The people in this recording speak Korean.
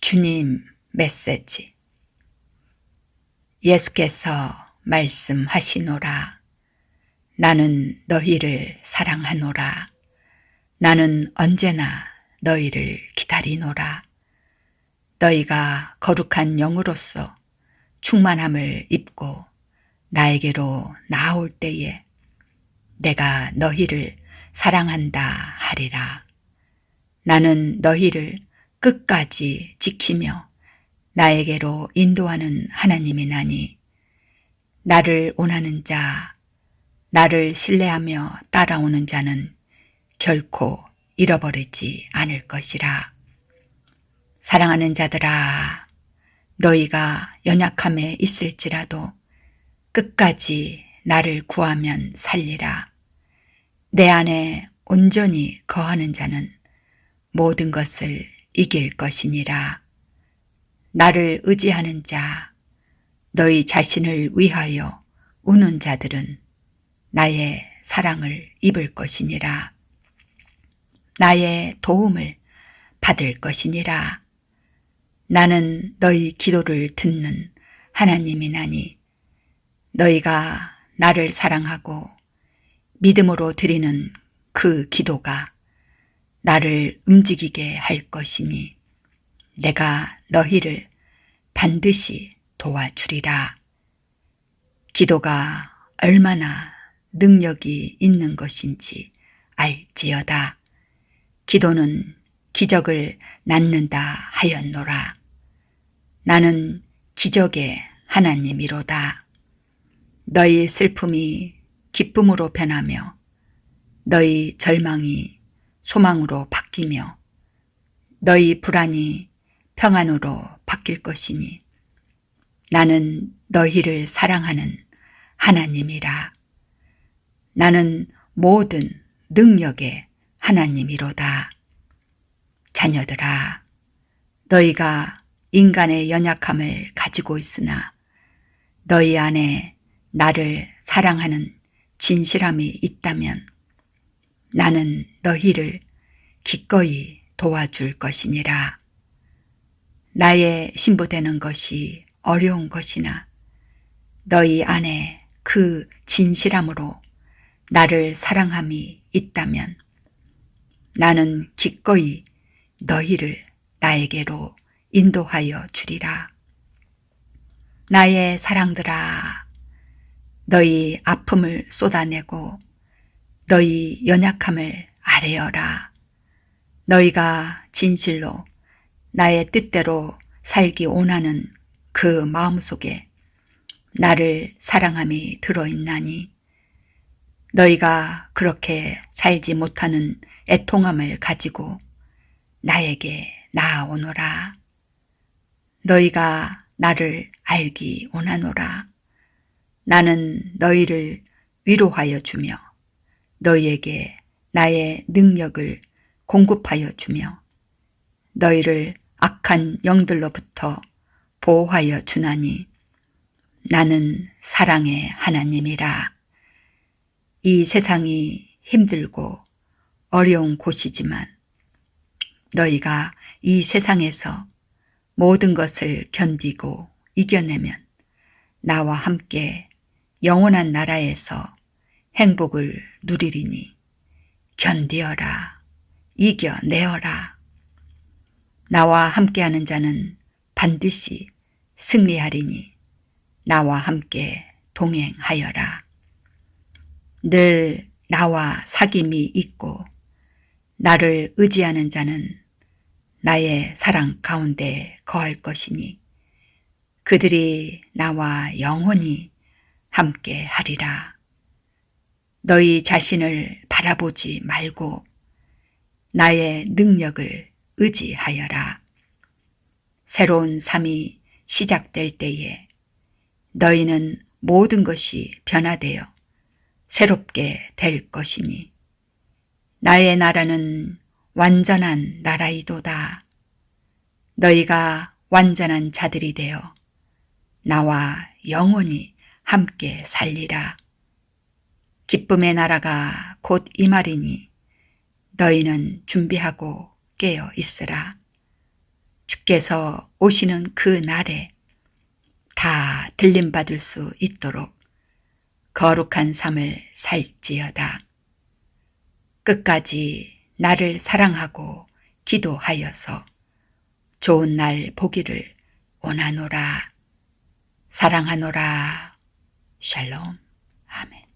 주님 메시지 예수께서 말씀하시노라. 나는 너희를 사랑하노라. 나는 언제나 너희를 기다리노라. 너희가 거룩한 영으로서 충만함을 입고 나에게로 나올 때에 내가 너희를 사랑한다 하리라. 나는 너희를 끝까지 지키며 나에게로 인도하는 하나님이 나니 나를 원하는 자, 나를 신뢰하며 따라오는 자는 결코 잃어버리지 않을 것이라. 사랑하는 자들아, 너희가 연약함에 있을지라도 끝까지 나를 구하면 살리라. 내 안에 온전히 거하는 자는 모든 것을 이길 것이니라. 나를 의지하는 자, 너희 자신을 위하여 우는 자들은 나의 사랑을 입을 것이니라. 나의 도움을 받을 것이니라. 나는 너희 기도를 듣는 하나님이나니 너희가 나를 사랑하고 믿음으로 드리는 그 기도가 나를 움직이게 할 것이니 내가 너희를 반드시 도와주리라. 기도가 얼마나 능력이 있는 것인지 알지어다. 기도는 기적을 낳는다 하였노라. 나는 기적의 하나님이로다. 너희 슬픔이 기쁨으로 변하며 너희 절망이 소망으로 바뀌며 너희 불안이 평안으로 바뀔 것이니 나는 너희를 사랑하는 하나님이라. 나는 모든 능력의 하나님이로다. 자녀들아, 너희가 인간의 연약함을 가지고 있으나 너희 안에 나를 사랑하는 진실함이 있다면 나는 너희를 기꺼이 도와줄 것이니라. 나의 신부되는 것이 어려운 것이나 너희 안에 그 진실함으로 나를 사랑함이 있다면 나는 기꺼이 너희를 나에게로 인도하여 주리라. 나의 사랑들아, 너희 아픔을 쏟아내고 너희 연약함을 아뢰어라. 너희가 진실로 나의 뜻대로 살기 원하는 그 마음속에 나를 사랑함이 들어있나니 너희가 그렇게 살지 못하는 애통함을 가지고 나에게 나아오노라. 너희가 나를 알기 원하노라. 나는 너희를 위로하여 주며 너희에게 나의 능력을 공급하여 주며 너희를 악한 영들로부터 보호하여 주나니 나는 사랑의 하나님이라. 이 세상이 힘들고 어려운 곳이지만 너희가 이 세상에서 모든 것을 견디고 이겨내면 나와 함께 영원한 나라에서 행복을 누리리니 견디어라, 이겨내어라. 나와 함께하는 자는 반드시 승리하리니 나와 함께 동행하여라. 늘 나와 사귐이 있고 나를 의지하는 자는 나의 사랑 가운데 거할 것이니 그들이 나와 영원히 함께 하리라. 너희 자신을 바라보지 말고 나의 능력을 의지하여라. 새로운 삶이 시작될 때에 너희는 모든 것이 변화되어 새롭게 될 것이니 나의 나라는 완전한 나라이도다. 너희가 완전한 자들이 되어 나와 영원히 함께 살리라. 기쁨의 나라가 곧 이 말이니 너희는 준비하고 깨어 있으라. 주께서 오시는 그 날에 다 들림받을 수 있도록 거룩한 삶을 살지어다. 끝까지 나를 사랑하고 기도하여서 좋은 날 보기를 원하노라. 사랑하노라. 샬롬. 아멘.